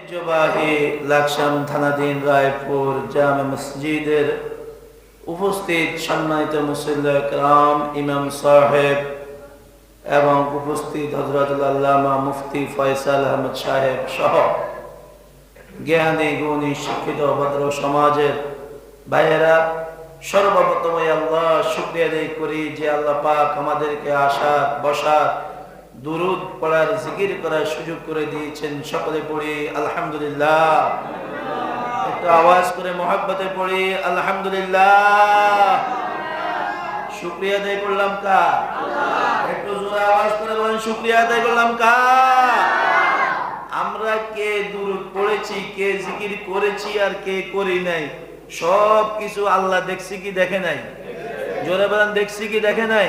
ঐতিহ্যবাহী লাকসাম থানাধীন রায়পুর জামে মসজিদের উপস্থিত সম্মানিত ইমাম সাহেব এবং উপস্থিত হজরতুল আল্লামা মুফতি ফয়সাল আহমদ সাহেব সহ জ্ঞানী, গুণী, শিক্ষিত, ভদ্র সমাজের ভাইয়েরা, সর্বপ্রথম আল্লাহ শুক্রিয়া আদায় করি যে আল্লাহ পাক আমাদেরকে আসার, বসার দুরুদ পড়ার জিকির করার সুযোগ করে দিয়েছেন সকলে পড়ি, আলহামদুলিল্লাহ। একটু আওয়াজ করে মহাব্বতে পড়ি, আলহামদুলিল্লাহ। আমরা কে জিকির করেছি আর কে করি নাই সব কিছু আল্লাহ দেখছি কি দেখে নাই? জোরে বলেন, দেখছি কি দেখে নাই?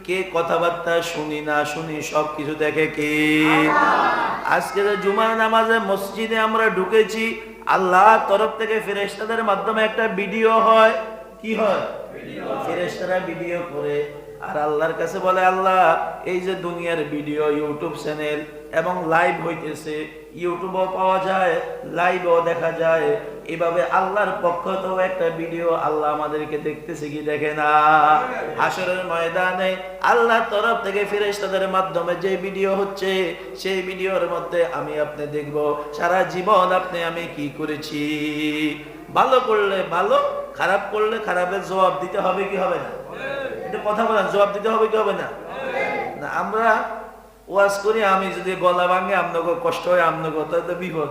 কে কথাবার্তা শুনি না শুনি সব কিছু দেখে কে? আজকে যে জুমার নামাজে মসজিদে আমরা ঢুকেছি আল্লাহ তরফ থেকে ফেরেশতাদের মাধ্যমে একটা ভিডিও হয়। কি হয়? ফেরেশতারা ভিডিও করে আর আল্লাহর কাছে বলে, আল্লাহ, এই যে দুনিয়ার ভিডিও, ইউটিউব চ্যানেল এবং লাইভ হইতেছে, ইউটিউবও পাওয়া যায়, লাইভও দেখা যায় এভাবে আল্লাহর পক্ষ থেকেও একটা ভিডিও আল্লাহ আমাদেরকে দেখতেছে কি দেখে না? হাসরের ময়দানে আল্লাহ তরফ থেকে ফেরেশতাদের মাধ্যমে যে ভিডিও হচ্ছে, সেই ভিডিওর মধ্যে আমি আপনি দেখব, সারা জীবন আপনি আমি কি করেছি? ভালো করলে ভালো, খারাপ করলে খারাপের জবাব দিতে হবে কি হবে না? এটা কথা বলেন, জবাব দিতে হবে কি হবে না? আমরা ওয়াজ করি, আমি যদি গলা ভাঙে, আপনাকে কষ্ট হয় তাহলে তো বিপদ।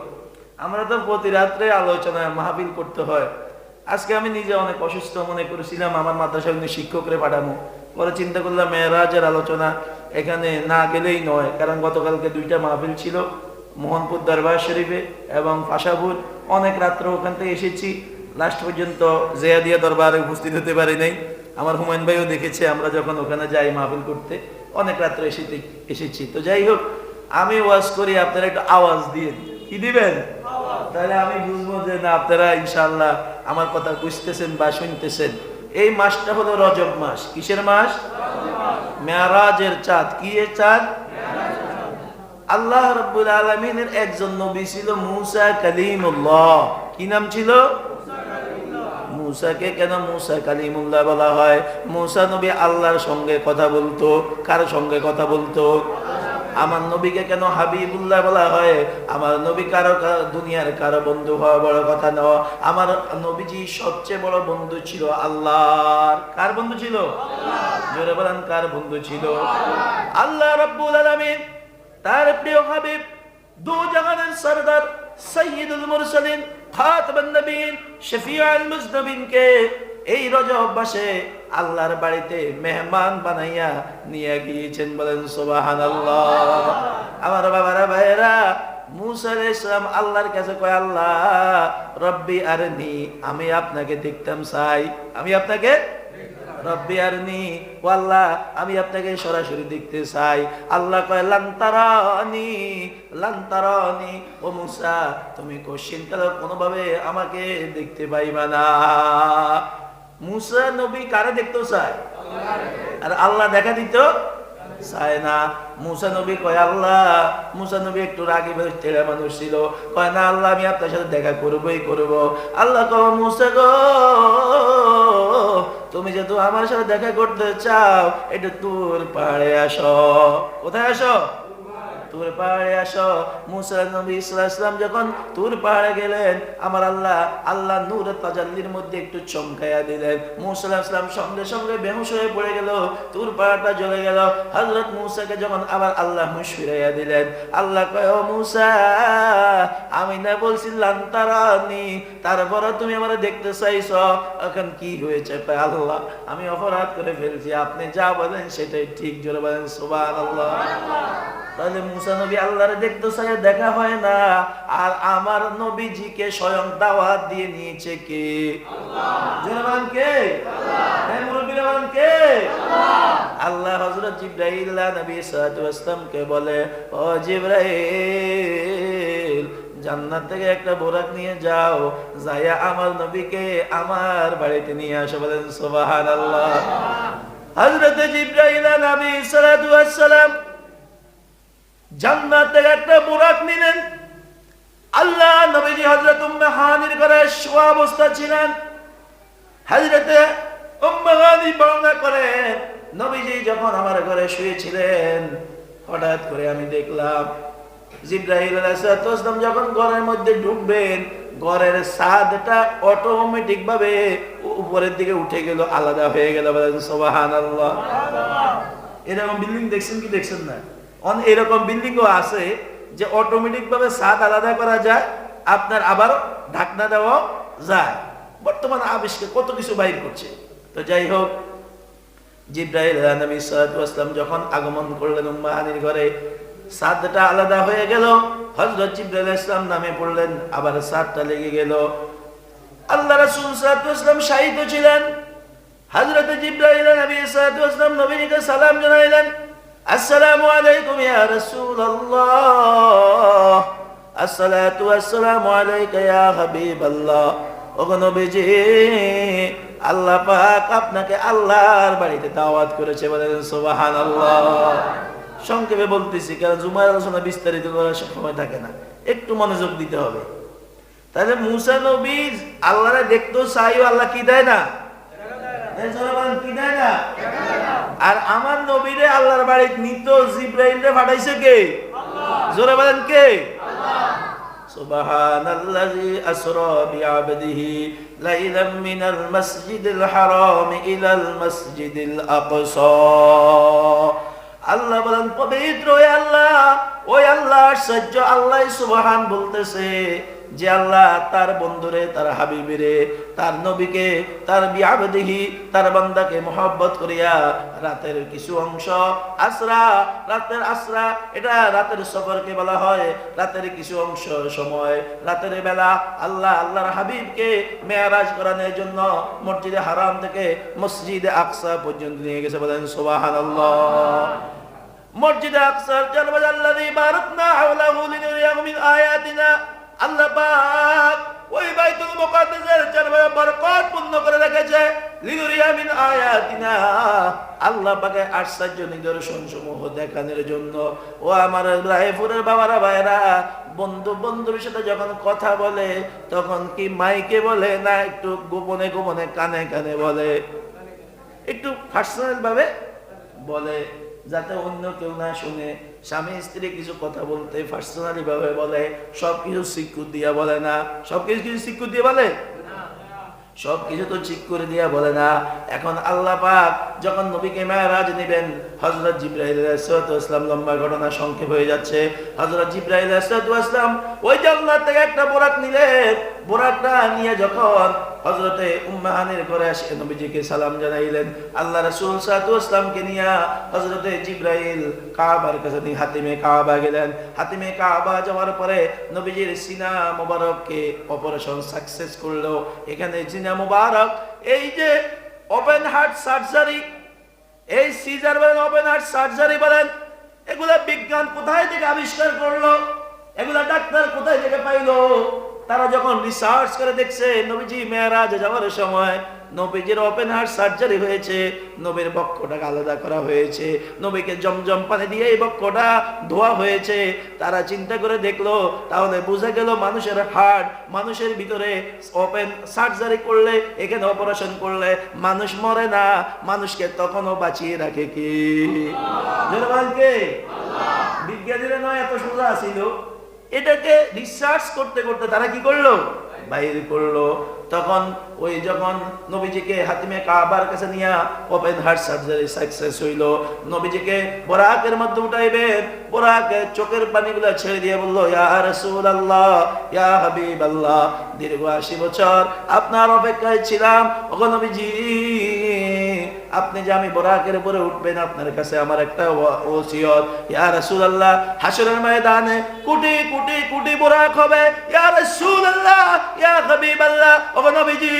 আমরা তো প্রতি রাত্রে আলোচনায় মাহফিল করতে হয়। আজকে আমি নিজে অনেক অসুস্থ মনে করেছিলাম, আমার মাদ্রাসা শিক্ষকরে পাঠাবো পরে চিন্তা করলাম, মেয়েরাজের আলোচনা এখানে না গেলেই নয়, কারণ গতকালকে দুইটা মাহফিল ছিল, মোহনপুর দরবার শরীফে এবং ফাঁসাপুর অনেক রাত্র ওখান থেকে এসেছি লাস্ট পর্যন্ত জেয়াদিয়া দরবারে উপস্থিত হতে পারি নাই। আমার হুমায়ুন ভাইও দেখেছে, আমরা যখন ওখানে যাই মাহফিল করতে, অনেক রাত্রে এসে এসেছি। তো যাই হোক, আমি ওয়াজ করি, আপনারা একটু আওয়াজ দিয়ে কি দিবেন? তাহলে আমি বুঝব যে না, আপনারা ইনশাল্লাহ আমার কথা বুঝতেছেন বা শুনতেছেন। এই মাসটা হলো রজব মাস। কিসের মাস? মেয়ারাজের চাঁদ। কি এর চাঁদ? আল্লাহ রব্বুল আলমিনের একজন নবী ছিল মুসা কালিমুল্লাহ। কি নাম ছিল? মুসাকে কেন মুসা কালিমুল্লাহ বলা হয়? মুসা নবী আল্লাহর সঙ্গে কথা বলতো। কার সঙ্গে কথা বলতো? আমার নবীকে কেন হাবিবুল্লাহ বলা হয়? আমার নবী কারও দুনিয়ার কারও বন্ধু হওয়া বড় কথা নয়। আমার নবীজি সবচেয়ে বড় বন্ধু ছিল আল্লাহর। কার বন্ধু ছিল? জোরে বলেন কার বন্ধু ছিল? আল্লাহ রব্বুল আলামিন তার প্রিয় হাবিব দু জাহানের সরদার সৈয়দুল মুরসালিন এই রজব মাসে আল্লাহর বাড়িতে মেহমান বানাইয়া নিয়ে গিয়েছেন বলেন সোবাহান আমার বাবারা ভাইরা মুসা আলাইহিস সালাম আল্লাহর কাছে কয়, আল্লাহ, রব্বি আরনি, আমি আপনাকে দেখতাম চাই আমি আপনাকে রব্বি আরনি ও আমি আপনাকে সরাসরি দেখতে চাই। আল্লাহ কয় লান্তারানি লান্তারানি ও মুসা, তুমি কোশ্চিন কালে কোনোভাবে আমাকে দেখতে পাইবা না। মুসা নবী কারে দেখতে চায়? আর আল্লাহ দেখা দিত? চায় না। মুসা নবী কয়, আল্লাহ, মুসা নবী একটু রাগি ছেড়ে মানুষ ছিল। কয়, না, আল্লাহ, আমি আপনার সাথে দেখা করবোই করব। আল্লাহ কয় মুসা গো তুমি যেহেতু আমার সাথে দেখা করতে চাও এটা তোর পাড়ে আসো। কোথায় আসো? তুর পাহাড়ে আসো। মুসা নবী ইসলাম যখন তুর পাহাড়ে গেলেন, আমার আল্লাহ আল্লাহ নূর তাজাল্লির মধ্যে একটু চমকাইয়া দিলেন। মুসা ইসলাম সঙ্গে সঙ্গে বেহুশ হয়ে পড়ে গেল, তুর পাহাড়টা জ্বলে গেল। হজরত মুসাকে যখন আবার আল্লাহ হুশ ফিরাইয়া দিলেন, আল্লাহ কয় মুসা, আমি না বলছি তারানি তারপরে তুমি আমার দেখতে চাইছ। এখন কি হয়েছে? আল্লাহ, আমি অপরাধ করে ফেলছি। আপনি যা বলেন সেটাই ঠিক। জোরে বলেন, সুবহানাল্লাহ। তাহলে মুসা নবী আল্লাহরে দেখতে চাই দেখা হয় না। আর আমার নবীজিকে স্বয়ং দাওয়াত দিয়ে নিয়েছে কে? কে? হ্যাঁ কে? আল্লাহ। নবী সাল্লাল্লাহু বলে ও জান্নাত থেকে একটা বোরাক নিয়ে যাও যাইয়া আমার নবীকে আমার বাড়িতে নিয়ে আসো। বলেন সুবহানাল্লাহ। হযরত জিব্রাইল নবী সাল্লাল্লাহু আলাইহি ওয়াসাল্লাম জান্নাত থেকে একটা বোরাক নিলেন। আল্লাহ নবীজি হযরত উম্মে হানির ঘরে শোয়া অবস্থা ছিলেন। হযরতে উম্মে হানি বর্ণনা করেন নবীজি যখন আমার ঘরে শুয়েছিলেন হঠাৎ করে আমি দেখলাম জিব্রাহিল আলাইহিসসালাম যখন ঘরের মধ্যে ঢুকবেন ঘরের ছাদটা অটোমেটিক ভাবে উপরের দিকে উঠে গেল আলাদা হয়ে গেল। সুবহানাল্লাহ। এরকম বিল্ডিং দেখছেন কি দেখছেন না? এরকম বিল্ডিংও আছে যে অটোমেটিক ভাবে ছাদ আলাদা করা যায়, আপনার আবার ঢাকনা দেওয়া যায়। বর্তমান আবিষ্কার কত কিছু বাইর করছে। তো যাই হোক জিব্রাহিল নবী সাল্লাম যখন আগমন করলেন উম্মাহানির ঘরে, সাদটা আলাদা হয়ে গেল। হজরত জিব্রাইল ইসলাম নামে পড়লেন, আবার সাদটা লেগে গেল। আল্লাহ রাসূল ইসলাম শাহিদ ছিলেন। হযরত জিব্রাইল নবী ওয়াসাল্লাম নবীকে সালাম জানাইলেন। আসসালামু আলাইকুম ইয়া রাসূলুল্লাহ। আসসালাতু ওয়াসসালামু আলাইকা ইয়া হাবিবাল্লাহ। ওগো নবীজি, আল্লাহ পাক আপনাকে আল্লাহর বাড়িতে দাওয়াত করেছে বলেন সুবহানাল্লাহ। সংক্ষেপে বলতেছি কারণ জুমার আলোচনা বিস্তারিত করার সময় থাকে না, একটু মনোযোগ দিতে হবে। তাহলে মুসা নবী আল্লাহরে দেখতেও চাইও আল্লাহ কি দেয় না এই জোরে বলেন, কি দেয় না আর আমার নবীরে আল্লাহর বাড়িতে নিত জিব্রাইলরে পাঠাইছে কে জোরে বলেন কে سبحان الذي أسرى بعبده ليلا من المسجد الحرام إلى المسجد الأقصى আল্লাহ বলেন পবিত্র ওই আল্লাহ ওই আল্লাহ আশ্চর্য আল্লাহ সুবহান বলতেছে যে আল্লাহ তার বন্ধুরে, তার হাবিবিরে, তার নবীকে, তার বিয়াবদিহি তার বান্দাকে মোহব্বত করিয়া রাতের কিছু অংশ আসরা রাতের আসরা এটা রাতের সফরকে বলা হয়, রাতের কিছু অংশ সময়, রাতের বেলা আল্লাহ, আল্লাহর হাবিবকে মেয়ারাজ করানোর জন্য মসজিদে হারাম থেকে মসজিদে আকসা পর্যন্ত নিয়ে গেছে বলেন সুবহানাল্লাহ। মসজিদে আকসার জানবাজ আল্লাযী বারাকনা হাওলাহু লিনুরিয়াহু মিন আয়াতিনা আল্লাহ পাক ওই বাইতুল মুকাদ্দাসের চারপাশে বরকত পূর্ণ করে রেখেছে। লিনুরিয়া মিন আয়াতিনা। আল্লাহ পাকে আশ্চর্য নিদর্শন সমূহ দেখানোর জন্য। ও আমার রায়পুরের বাবারা ভাইরা বন্ধু বন্ধুর সাথে যখন কথা বলে, তখন কি মাইকে বলে না একটু গোপনে গোপনে কানে কানে বলে? একটু পার্সোনাল ভাবে বলে, যাতে অন্য কেউ না শুনে। স্বামী স্ত্রী কিছু কথা বলতে পার্সোনালি ভাবে বলে সব কিছু স্বীকৃত দিয়া বলে না। সব কিছু স্বীকৃত দিয়ে বলে? সব কিছু তো ঠিক করে দিয়া বলে না। এখন আল্লাহ পাক যখন নবীকে মেয়ারাজ নেবেন হজরত জিব্রাহিল ইসলাম লম্বা ঘটনা সংক্ষেপ হয়ে যাচ্ছে। হজরত জিব্রাহিল ইসলাম ওই জান্নাত থেকে একটা বোরাক নিলেন। বোরাকটা নিয়ে যখন হজরতে উম্মাহানের ঘরে আসে নবীজিকে সালাম জানাইলেন। আল্লাহ রসুল সাতু ইসলামকে নিয়ে হজরতে জিব্রাহিল কাবার কাছে হাতিমে কাবা গেলেন। হাতিমে কাবা যাওয়ার পরে নবীজির সিনা মোবারককে অপারেশন সাকসেস করল। এখানে সিনা মোবারক, এই যে ওপেন হার্ট সার্জারি, এই সিজার বলেন, ওপেন হার্ট সার্জারি বলেন, এগুলা বিজ্ঞান কোথায় থেকে আবিষ্কার করল? এগুলা ডাক্তার কোথায় থেকে পাইলো? তারা যখন রিসার্চ করে দেখছে, নবীজি মেয়ারাজ যাওয়ার সময় নবীজির ওপেন হার্ট সার্জারি হয়েছে, নবীর বক্ষটাকে আলাদা করা হয়েছে, নবীকে জমজম পানি দিয়ে এই বক্ষটা ধোয়া হয়েছে। তারা চিন্তা করে দেখল, তাহলে বোঝা গেল মানুষের হার্ট মানুষের ভিতরে ওপেন সার্জারি করলে, এখানে অপারেশন করলে মানুষ মরে না, মানুষকে তখনও বাঁচিয়ে রাখে কি? বিজ্ঞানীরা নয়, এত সোজা ছিল। এটাকে রিসার্চ করতে করতে তারা কি করল? বাইর করল। তখন ওই যখন নবীজিকে হাতিমে কাবার কাছে নিয়ে ওপেন হার্ট সার্জারি সাকসেস হইল, নবীজিকে বোরাকের মধ্যে উঠাইবে। বোরাকে চোখের পানিগুলো ছেড়ে দিয়ে বলল, ইয়া রাসূল আল্লাহ ইয়া হাবিব আল্লাহ দীর্ঘ আশি বছর আপনার অপেক্ষায় ছিলাম। ওগো নবীজি আপনি যে আমি বোরাকের উপরে উঠবেন, আপনার কাছে আমার একটা ওসিয়ত। ইয়া রাসূলুল্লাহ হাসরের ময়দানে কোটি কোটি কোটি বোরাক হবে। ইয়া রাসূলুল্লাহ, ইয়া হাবিবাল্লাহ, ও নবীজি।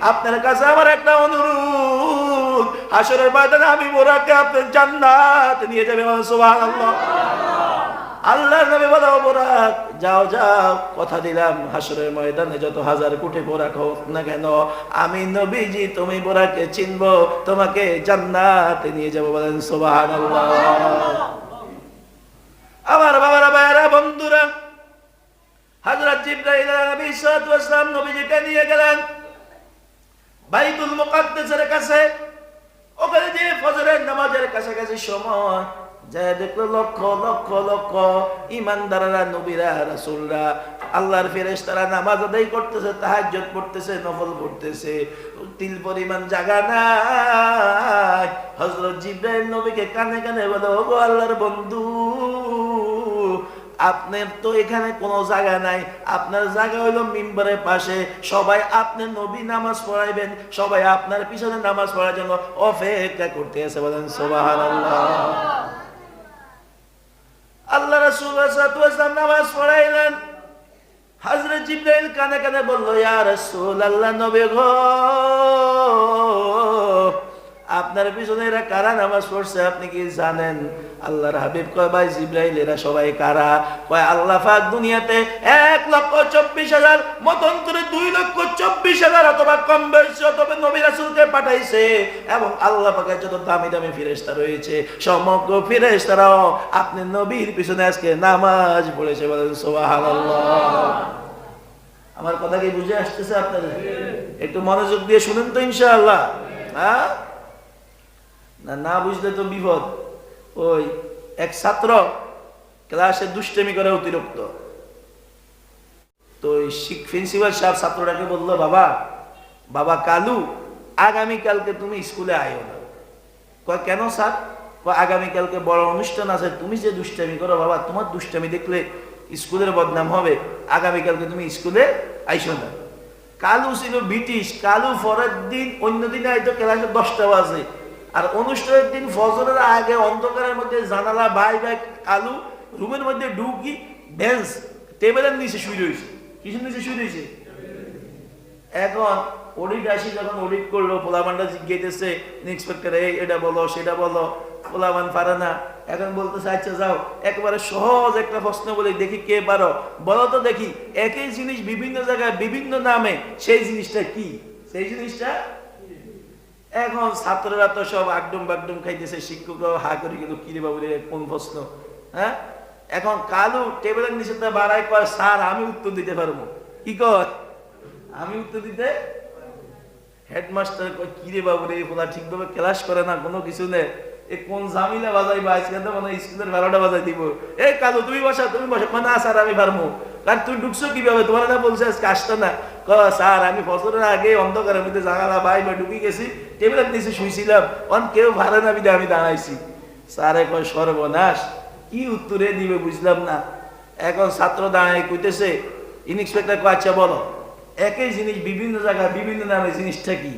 আপনার কাছে আমার একটা অনুরোধ হাসরের ময়দানে আমি বোরাকে আপনার জান্নাত নিয়ে যাবে সুবহানাল্লাহ। আল্লাহর নবী বলো বোরাক যাও যাও, কথা দিলাম, হাসরের ময়দানে যত হাজার কোটি বোরাক হোক না কেন, আমি নবীজি, তুমি বোরাকে চিনবো, তোমাকে জান্নাতে নিয়ে যাব বলেন, সুবহানাল্লাহ। আমার বাবারা, ভাইয়েরা, বন্ধুরা আলাইহিস সালাতু ওয়াস সালাম নবীজিকে নিয়ে গেলেন বাইতুল মুকাদ্দাসের কাছে। ওখানে যে ফজরের নামাজের কাছাকাছি সময় যা দেখল লক্ষ লক্ষ লক্ষ ইমানদাররা, নবীরা, রাসূলরা, আল্লাহর ফেরেশতারা নামাজ আদায় করতেছে, তাহাজ্জুদ পড়তেছে, নফল পড়তেছে। তিল পরিমাণ জাগা নাই। হজরত জিবরাইল নবীকে কানে কানে বলে, ওগো আল্লাহর বন্ধু, আপনার তো এখানে কোনো জায়গা নাই। আপনার জায়গা হলো মিম্বারের পাশে। সবাই আপনি নবী নামাজ পড়াইবেন, সবাই আপনার পিছনে নামাজ পড়ার জন্য অপেক্ষা করতে আছে বলেন, সুবহানাল্লাহ। আল্লাহ রাসূল সাল্লাল্লাহু আলাইহি নামাজ পড়াইলেন। হযরত জিবরাইল কানে কানে বলল, ইয়া রাসূল আল্লাহ নবী গো আপনার পিছনে এরা কারা নামাজ পড়ছে আপনি কি জানেন? আল্লাহর হাবিব কয়, ভাই জিব্রাইল, এরা সবাই কারা? কয়, আল্লাহ পাক দুনিয়াতে এক লক্ষ চব্বিশ হাজার, মতন্তরে দুই লক্ষ চব্বিশ হাজার অথবা কম বেশি অথবা নবী রাসূলকে পাঠাইছে এবং আল্লাহ পাকের যত দামি দামি ফিরেশতা রয়েছে, সমগ্র ফিরেশতারাও আপনি নবীর পিছনে আজকে নামাজ পড়েছে বলেন, সুবহানাল্লাহ। আমার কথা কি বুঝে আসতেছে আপনাদের? একটু মনোযোগ দিয়ে শুনেন তো ইনশাআল্লাহ। হ্যাঁ? না না বুঝলে তো বিপদ। ওই এক ছাত্র ক্লাসে দুষ্টেমি করে অতিরিক্ত। তো প্রিন্সিপাল সাহেব ছাত্রটাকে বলল, বাবা বাবা কালু, আগামীকালকে তুমি স্কুলে আয়ো না। কয়, কেন স্যার? আগামীকালকে বড় অনুষ্ঠান আছে, তুমি যে দুষ্টামি করো, বাবা, তোমার দুষ্টামি দেখলে স্কুলের বদনাম হবে, আগামীকালকে তুমি স্কুলে আইসো না। কালু ছিল ব্রিটিশ, কালু পরের দিন, অন্য দিনে হয়তো ক্লাসে দশটা বাজে। আর অনুষ্ঠানের দিন ফজরের আগে অন্ধকারের মধ্যে জানালা, বাই বাই কালু রুমের মধ্যে ঢুকি, বেঞ্চ, টেবিলের নিচে শুয়ে রয়েছে। কিসের নিচে শুয়ে রয়েছে? এখন অডিট আসি, যখন অডিট করল পোলামানটা জিজ্ঞেসেছে ইন্সপেক্টর এই এটা বলো, সেটা বলো। পোলামান পারে না। এখন বলতেছে আচ্ছা যাও। একেবারে সহজ একটা প্রশ্ন বলে, দেখি কে পারো। বলো তো দেখি, একই জিনিস বিভিন্ন জায়গায়, বিভিন্ন নামে, সেই জিনিসটা কি? সেই জিনিসটা এখন ছাত্ররা তো সব আগডুম বাগডুম খাইতেছে শিক্ষকরাও হা করে গেল কিরে বাবু কোন প্রশ্ন? হ্যাঁ? এখন কালু টেবিলের নিচে তো বাড়াই কয়, স্যার, আমি উত্তর দিতে পারব। কি কয়? আমি উত্তর দিতে হেডমাস্টার কয় কিরে বাবু রে পোলা ঠিকভাবে ক্লাস করে না, কোনো কিছু নেই। এ কোন জামিলা বাজাই বা আজকে তো মানে স্কুলের বারোটা বাজাই দিব। এ কালু, তুমি বসা তুমি বসা। মানে স্যার, আমি পারব। কারণ তুই ঢুকছো কীভাবে? তোমার না বলছে আজকে আসতো না। ক স্যার, আমি ফসলের আগে অন্ধকারের মধ্যে জানালা ভাই বা ঢুকি গেছি। টেবিলের নিচে শুইছিলাম অন কেউ ভাড়া না বিদে আমি দাঁড়াইছি স্যারে কয় সর্বনাশ কি উত্তরে দিবে বুঝলাম না। এখন ছাত্র দাঁড়ায় কইতেছে ইনস্পেক্টর কয় আচ্ছা বলো, একই জিনিস বিভিন্ন জায়গায় বিভিন্ন নামে জিনিসটা কি?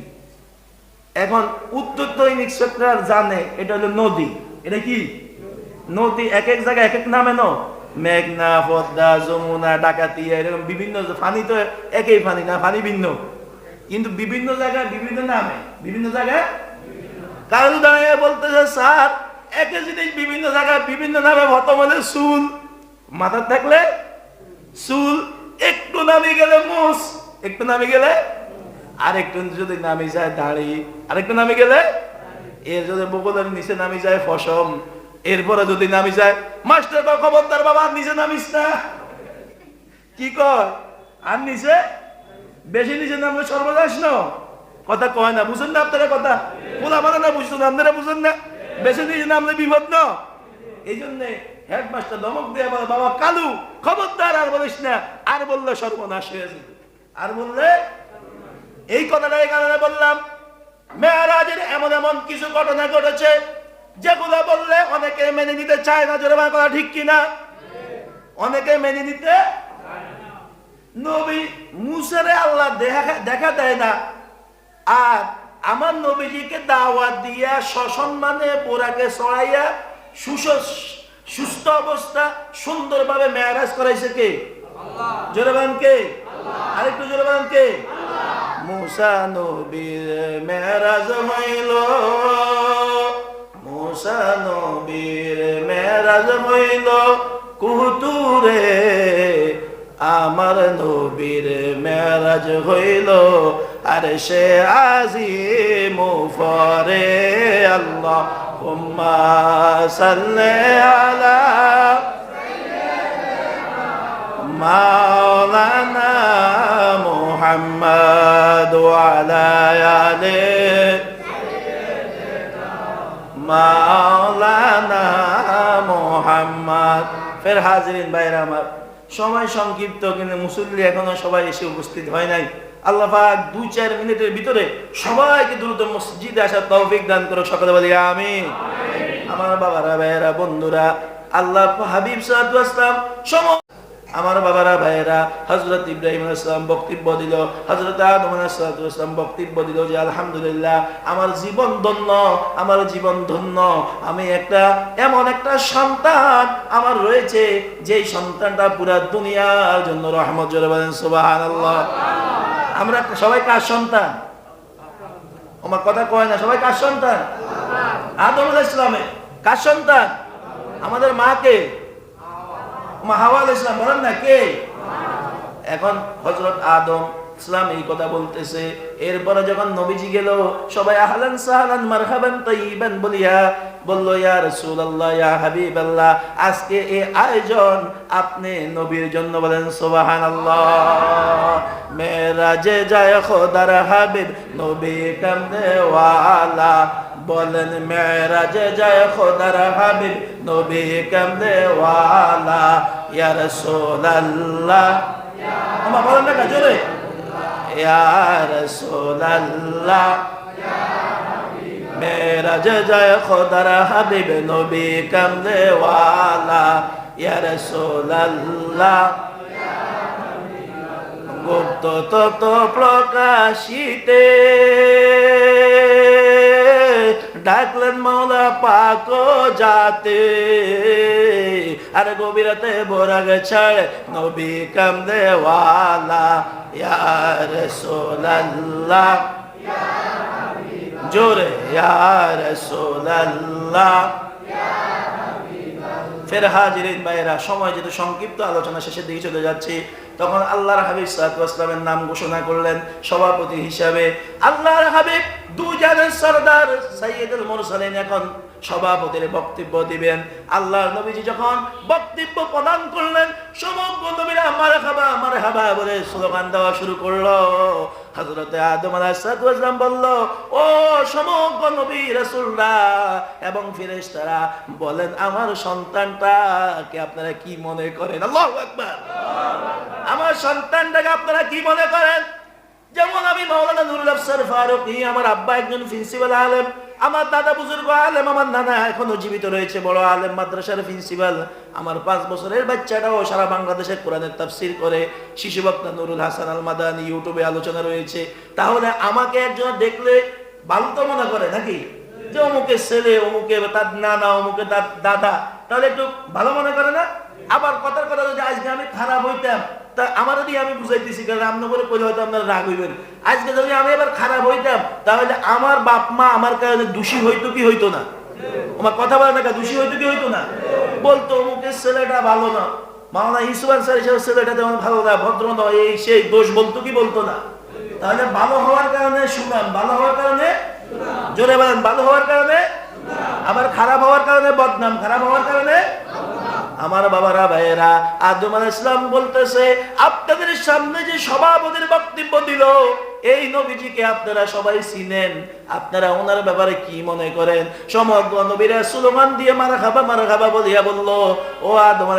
এখন উত্তর তো ইনস্পেক্টর জানে, এটা হলো নদী। এটা কি? নদী এক এক জায়গায় এক এক নামে ন? মেঘনা, পদ্মা, যমুনা ডাকাতিয়া এরকম বিভিন্ন, ফানি তো একই ফানি না, ফানি ভিন্ন। কিন্তু বিভিন্ন জায়গায় বিভিন্ন নামে, বিভিন্ন জায়গায়? কারণ দাঁড়িয়ে বলতেছে, স্যার একই জিনিস বিভিন্ন জায়গায় বিভিন্ন নামে, বর্তমানে চুল, মাথা থাকলে চুল, একটু নামে গেলে মুস একটু নামে গেলে? আর একটু যদি নামে যায় দাড়ি, আর একটু নামে গেলে? এর যদি বগলের নিচে নামে যায় ফসম, এরপরে যদি নামি যায়, মাস্টার খবরদার বাবা নিচে নামিস না। কি কয়? আর নিচে বেশি নিচে নামলে সর্বনাশ ন কথা কয় না, বুঝেন না আপনারা কথা? বলা মানে না বুঝতো না, আপনারা বুঝেন না। বেশি নিচে নামলে বিপদ ন এই জন্যে হেডমাস্টার ধমক দিয়ে বলে, বাবা, কালু, খবরদার, আর বলিস না, আর বললে সর্বনাশ হয়ে যাবে। আর বললে, এই কথাটা এই কারণে বললাম, মেয়ারাজের এমন এমন কিছু ঘটনা ঘটেছে, যেগুলো বললে অনেকে মেনে নিতে চায় না, জোরে কথা ঠিক কিনা? অনেকে মেনে নিতে নবী মুসারে আল্লাহ দেখা দেখা দেয় না। আর আমার নবীজিকে দাওয়াত দিয়া সসম্মানে বোরাকে সুস- সুস্থ অবস্থা সুন্দরভাবে মেয়ারাজ করাইছে কে? জোরে কে? আরেকটু জোরে কে? মুসা নবীর মেরাজ হইল। মুসা নবীর মেরাজ হইল কুতুরে আমার নবীর মেরাজ হইল, আর সে আজিম ফরে আল্লাহ উম্মা সাল্লে আলা মাওলানা মুহাম্মদ আলা আলে মাওলানা মুহাম্মদ। ফের হাজরিন বাইরা আমার সময় সংক্ষিপ্ত কিন্তু মুসল্লি এখনও সবাই এসে উপস্থিত হয় নাই। আল্লাহ পাক দুই চার মিনিটের ভিতরে সবাইকে দ্রুত মসজিদে আসার তৌফিক দান করো সকালে বলি আমি আমার বাবারা ভাইয়েরা বন্ধুরা আল্লাহ হাবিব সাহায্য আসলাম সময় সম আমার বাবারা, ভাইয়েরা হজরত ইব্রাহিম ইসলাম বক্তব্য দিল হজরত আদম ইসলাম বক্তব্য দিল যে, আলহামদুলিল্লাহ, আমার জীবন ধন্য, আমার জীবন ধন্য। আমি একটা, এমন একটা সন্তান আমার রয়েছে, যেই সন্তানটা পুরা দুনিয়ার জন্য রহমত জোরে আমরা সবাই কার সন্তান? আমার কথা কয় না, সবাই কার সন্তান? আদম ইসলামে কার সন্তান? আমাদের মাকে। মা হাওয়া আলাইহিস বলেন না কে? এখন হযরত আদম ইসলাম এই কথা বলতেছে। এরপরে যখন নবীজি গেল, সবাই আহলান সাহলান মারহাবান তাইবান বলিয়া বলল, ইয়া রাসূলুল্লাহ, ইয়া হাবিবাল্লাহ, আজকে এই আয়োজন আপনি নবীর জন্য বলেন, সুবহানাল্লাহ। মেরাজে যায় খোদার হাবিব, নবী কামনে ওয়ালা। বলেন মেরাজে যায় খোদার হাবিব, নবী কামনে ওয়ালা? ইয়া রাসূলুল্লাহ। আমার বলেন না জোরে। ইয়া রাসূলুল্লাহ। মেরাজ যায় খোদার হাবিব, নবী কামনে ওয়ালা? ইয়া রাসূলুল্লাহ। গুপ্ত তত প্রকাশিতে ডাকলেন মাওলা পাক যাতে আর গভীরতে বোরা গেছে নবী কামদে ওয়ালা, ইয়া রাসূলুল্লাহ। জোরে, ইয়া রাসূলুল্লাহ। ফের হাজিরিন ভাইরা সময় যেহেতু সংক্ষিপ্ত আলোচনা শেষের দিকে চলে যাচ্ছি, তখন আল্লাহর হাবিব সালামের নাম ঘোষণা করলেন সভাপতি হিসাবে। আল্লাহর হাবিব দুজানের সরদার সাইয়দুল মুরসালিন এখন সভাপতির বক্তব্য দিবেন। আল্লাহর নবীজি যখন বক্তব্য প্রদান করলেন, সমগ্র নবীরা আমার খাবা আমার হাবা বলে স্লোগান দেওয়া শুরু করল। হজরতে আদম আলাইসালাম বলল, ও সমগ্র নবী রাসূলরা এবং ফেরেশতারা, বলেন আমার সন্তানটাকে আপনারা কি মনে করেন? আল্লাহু আকবার। আমার সন্তানটাকে আপনারা কি মনে করেন? যেমন আমি মাওলানা নুরুল আফসার ফারুকী, আমার আব্বা একজন প্রিন্সিপাল আলেম, আমার দাদা বুজুর্গ আলেম, আমার নানা এখনও জীবিত রয়েছে, বড় আলেম, মাদ্রাসার প্রিন্সিপাল আমার পাঁচ বছরের বাচ্চাটাও সারা বাংলাদেশে কোরআনের তাফসির করে। শিশু বক্তা নুরুল হাসান আল মাদানি ইউটিউবে আলোচনা রয়েছে। তাহলে আমাকে একজন দেখলে ভালো তো মনে করে নাকি? যে অমুকের ছেলে অমুকে তার নানা অমুকে তার দাদা, তাহলে একটু ভালো মনে করে না? আবার কথার কথা যদি আজকে আমি খারাপ হইতাম তা আমার যদি আমি বুঝাইতেছি, কারণ আপনার করে হয়তো আপনারা রাগ হইবেন। আজকে যদি আমি এবার খারাপ হইতাম, তাহলে আমার বাপ মা আমার কারণে দোষী হইতো কি হইতো না? আমার কথা বলে না দোষী হইতো কি হইতো না? বলতো অমুকের ছেলেটা ভালো না। মাওলানা ইসুবান স্যার হিসেবে ছেলেটা তেমন ভালো না, ভদ্র নয়, এই সেই দোষ বলতো কি বলতো না? তাহলে ভালো হওয়ার কারণে সুনাম, ভালো হওয়ার কারণে জোরে বলেন, ভালো হওয়ার কারণে? আবার খারাপ হওয়ার কারণে বদনাম, খারাপ হওয়ার কারণে? আমার বাবারা ভাইয়েরা আদম আল ইসলাম বলতেছে আপনাদের সামনে যে সভাপতির বক্তব্য দিল এই নবীজিকে আপনারা সবাই চিনেন। আপনারা ওনার ব্যাপারে কি মনে করেন? সমগ্র নবীরা সুলমান দিয়ে মারা খাবা মারা খাবা বলিয়া বলল, ও আদম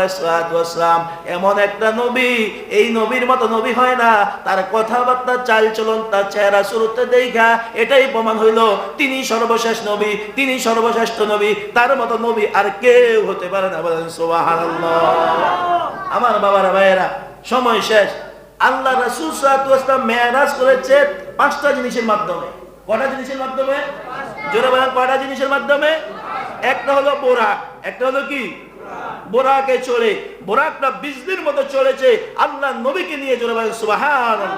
এমন একটা নবী, এই নবীর মতো নবী হয় না। তার কথাবার্তা চাল চলন তার চেহারা শুরুতে দেখা এটাই প্রমাণ হইল, তিনি সর্বশেষ নবী, তিনি সর্বশ্রেষ্ঠ নবী, তার মতো নবী আর কেউ হতে পারে না বলেন সোবাহান আমার বাবারা, ভাইয়েরা, সময় শেষ। আল্লাহ রাসূল ওয়াসাল্লাম মেরাজ করেছে পাঁচটা জিনিসের মাধ্যমে। কটা জিনিসের মাধ্যমে? জোরে বলেন কটা জিনিসের মাধ্যমে? একটা হলো বোরাক, একটা হলো কি? বোরাকে চড়ে, বোরাকটা বিজলির মতো চলেছে আল্লাহ নবীকে নিয়ে জোরে বলেন, সুবহানাল্লাহ।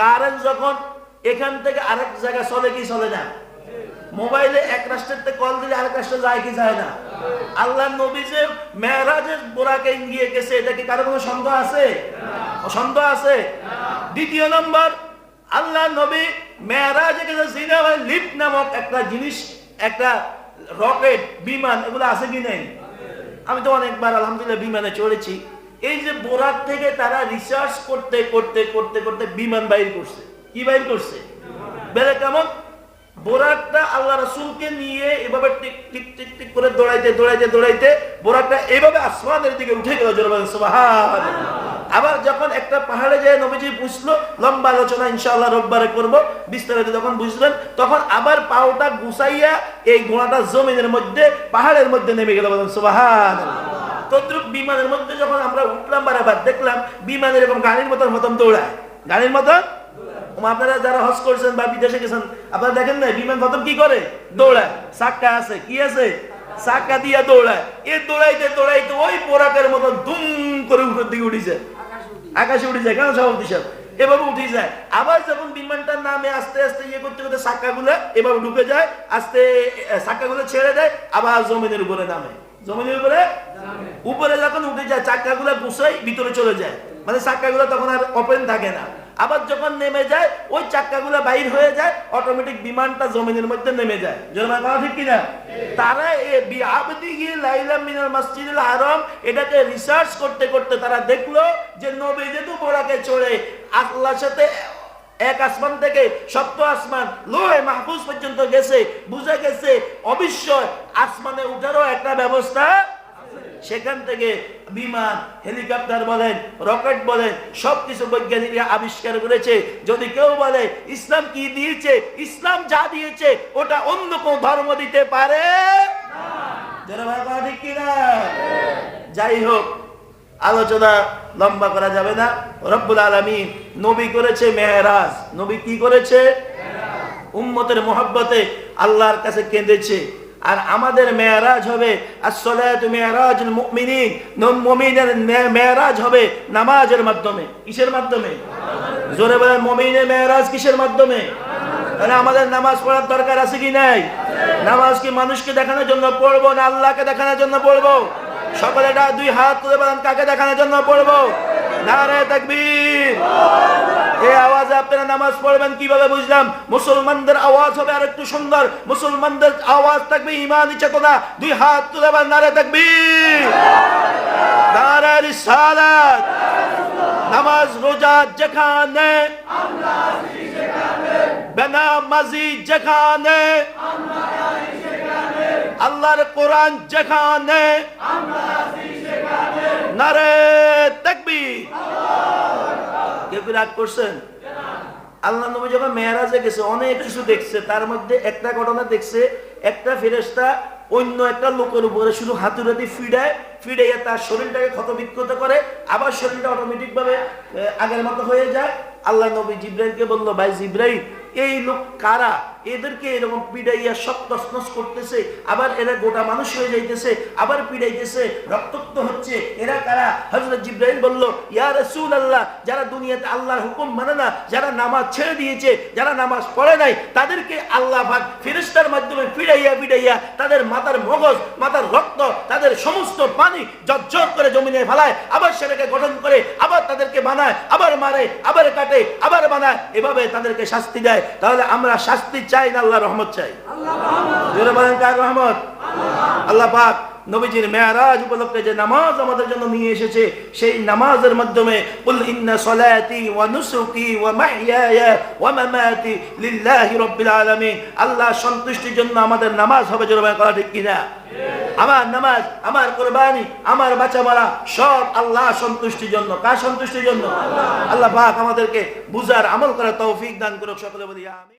কারেন্ট যখন এখান থেকে আরেক জায়গা চলে কি চলে না? মোবাইলে এক রাষ্ট্রের কল দিলে আরেক রাষ্ট্রে যায় কি যায় না? আল্লাহ নবী যে মেয়েরাজের বোরাকে গিয়ে গেছে, এটা কি কারও কোনো সন্দেহ আছে? সন্দেহ আছে? দ্বিতীয় নম্বর, আল্লাহ নবী মেয়েরাজে গেছে সিনা লিপ নামক একটা জিনিস, একটা রকেট, বিমান, এগুলো আছে কি নেই? আমি তো অনেকবার আলহামদুলিল্লাহ বিমানে চড়েছি। এই যে বোরাক থেকে তারা রিসার্চ করতে করতে করতে করতে বিমান বাইর করছে। কি বাইর করছে? বেড়ে কেমন? বোরাকটা আল্লাহ রসুলকে নিয়ে এভাবে টিক টিক টিক টিক করে দৌড়াইতে দৌড়াইতে দৌড়াইতে বোরাকটা এইভাবে আসমানের দিকে উঠে গেল আবার যখন একটা পাহাড়ে যায় নবীজি বুঝলো, লম্বা আলোচনা ইনশাআল্লাহ রোববারে করব, বিস্তারিত যখন বুঝলেন, তখন আবার পাওটা গুছাইয়া এই ঘোড়াটা জমিনের মধ্যে, পাহাড়ের মধ্যে নেমে গেল, বলেন সুবহান তদ্রুপ বিমানের মধ্যে যখন আমরা উঠলাম, বারাবার দেখলাম বিমান এরকম গাড়ির মতন মতন দৌড়ায়। গাড়ির মতন? আপনারা যারা হজ করছেন বা বিদেশে গেছেন আপনারা দেখেন না বিমান প্রথম কি করে? দৌড়ায়। চাক্কা আছে কি আছে? চাক্কা দিয়া দৌড়ায়। এ দৌড়াইতে দৌড়াইতে ওই পোরাকের মতো দুম করে উপরের দিকে উঠে যায়। আকাশে উঠে যায় কেন সভাপতি সাহেব এভাবে উঠে যায়। আবার যখন বিমানটার নামে আস্তে আস্তে ইয়ে করতে করতে চাক্কাগুলো এভাবে ঢুকে যায় আস্তে চাক্কাগুলো ছেড়ে দেয় আবার জমিনের উপরে নামে। জমিনের উপরে? উপরে যখন উঠে যায় চাক্কাগুলো গুছাই ভিতরে চলে যায়। মানে চাক্কাগুলো তখন আর ওপেন থাকে না। আবার যখন নেমে যায়, ওই চাক্কাগুলো বাইর হয়ে যায় অটোমেটিক বিমানটা জমিনের মধ্যে নেমে যায়। জনমান কথা ঠিক কিনা? তারা মিনাল মসজিদুল হারাম, এটাকে রিসার্চ করতে করতে তারা দেখল যে নবী যেহেতু বোরাকে চড়ে, আল্লাহর সাথে এক আসমান থেকে সপ্ত আসমান, লোহে মাহফুজ পর্যন্ত গেছে, বুঝে গেছে, অবশ্যই আসমানে উঠারও একটা ব্যবস্থা সেখান থেকে বিমান হেলিকপ্টার বলেন রকেট বলেন সবকিছু বৈজ্ঞানিকরা আবিষ্কার করেছে। যদি কেউ বলে ইসলাম কি দিয়েছে? ইসলাম যা দিয়েছে ওটা অন্য কোন ধর্ম দিতে পারে? যারা ভাই কিনা? যাই হোক আলোচনা লম্বা করা যাবে না। রব্বুল আলমী নবী করেছে মেহরাজ। নবী কি করেছে? উম্মতের মোহাব্বতে আল্লাহর কাছে কেঁদেছে। আর আমাদের মেয়ারাজ হবে মুমিনের মেয়ারাজ হবে নামাজের মাধ্যমে। কিসের মাধ্যমে? জোরে বলেন, মুমিনের মেয়ারাজ কিসের মাধ্যমে? তাহলে আমাদের নামাজ পড়ার দরকার আছে কি নাই? নামাজ কি মানুষকে দেখানোর জন্য পড়ব না আল্লাহকে দেখানোর জন্য পড়ব? সকলে দুই হাত তুলে বলেন, কাকে দেখানোর জন্য পড়ব? নারে তাকবীর। এই আওয়াজে আপনারা নামাজ পড়বেন, কীভাবে বুঝলাম? মুসলমানদের আওয়াজ হবে আর একটু সুন্দর আওয়াজ থাকবে দুই হাত তুলে নামাজ রোজা আল্লাহর কোরআন যেখানে নারে কি রাগ করছেন? আল্লাহ নবী যখন মেয়ারাজে গেছে, অনেক কিছু দেখছে, তার মধ্যে একটা ঘটনা দেখছে, একটা ফেরেস্তা অন্য একটা লোকের উপরে শুধু হাতুরাতি ফিডায়, ফিডাইয়া তার শরীরটাকে ক্ষতবিক্ষত করে, আবার শরীরটা অটোমেটিক ভাবে আগের মতো হয়ে যায়। আল্লাহ নবী জিব্রাইলকে বলল, ভাই জিব্রাইল, এই লোক কারা? এদেরকে এরকম পিড়াইয়া সব তসনস করতেছে, আবার এরা গোটা মানুষ হয়ে যাইতেছে, আবার পিড়াইতেছে, রক্তাক্ত হচ্ছে। এরা কারা? হজরত জিব্রাইল বলল, ইয়া রাসূল আল্লাহ যারা দুনিয়াতে আল্লাহর হুকুম মানে না, যারা নামাজ ছেড়ে দিয়েছে, যারা নামাজ পড়ে নাই, তাদেরকে আল্লাহ পাক ফেরেশতার মাধ্যমে পিড়াইয়া পিড়াইয়া তাদের মাথার মগজ, মাথার রক্ত, তাদের সমস্ত পানি জর্জর করে জমিনে ফেলায়, আবার সেটাকে গঠন করে, আবার তাদেরকে বানায়, আবার মারে, আবার কাটে, আবার বানায়, এভাবে তাদেরকে শাস্তি দেয়। তাহলে আমরা শাস্তি চাই না আল্লাহ রহমত চাই। কার রহমত? আল্লাহ পাক নবীজির মেয়ারাজ উপলক্ষে যে নামাজ আমাদের জন্য নিয়ে এসেছে, সেই নামাজের মাধ্যমে আল্লাহ সন্তুষ্টির জন্য আমাদের নামাজ হবে, জোরে কথা ঠিক কিনা? আমার নামাজ, আমার কোরবানি, আমার বাঁচা মারা সব আল্লাহ সন্তুষ্টির জন্য। কার সন্তুষ্টির জন্য? আল্লাহ পাক আমাদেরকে বুঝার আমল করার তৌফিক দান করুক সকলে বলি, আমিন।